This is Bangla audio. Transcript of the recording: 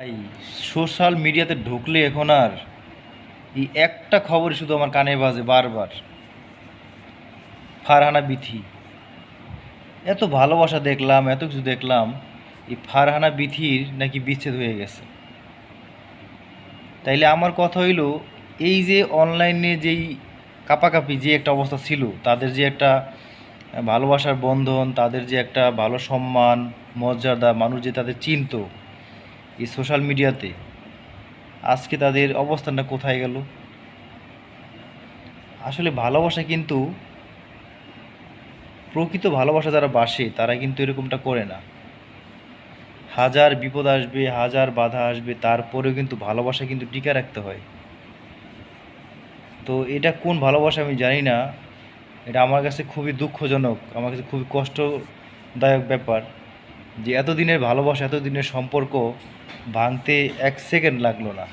ভাই, সোশ্যাল মিডিয়াতে ঢুকলে এখন আর এই একটা খবরই শুধু আমার কানে বাজে বারবার। ফারহানা বিথি। এত ভালোবাসা দেখলাম, এত কিছু দেখলাম, এই ফারহানা বিথির নাকি বিচ্ছেদ হয়ে গেছে। তাইলে আমার কথা হইল, এই যে অনলাইনে যেই কাপাকাপি, যে একটা অবস্থা ছিল, তাদের যে একটা ভালোবাসার বন্ধন, তাদের যে একটা ভালো সম্মান, মর্যাদা, মানুষ যে তাদের চিনতো এই সোশ্যাল মিডিয়াতে। আজকে তাদের অবস্থানটা কোথায় গেল? আসলে ভালোবাসা কিন্তু, প্রকৃত ভালোবাসা যারা বাসে, তারা কিন্তু এরকমটা করে না। হাজার বিপদ আসবে, হাজার বাধা আসবে, তারপরেও কিন্তু ভালোবাসা কিন্তু টিকা রাখতে হয়। তো এটা কোন ভালোবাসা আমি জানি না। এটা আমার কাছে খুবই দুঃখজনক, আমার কাছে খুবই কষ্টদায়ক ব্যাপার যে এতদিনের ভালোবাসা, এতদিনের সম্পর্ক ভাঙতে এক সেকেন্ড লাগল না।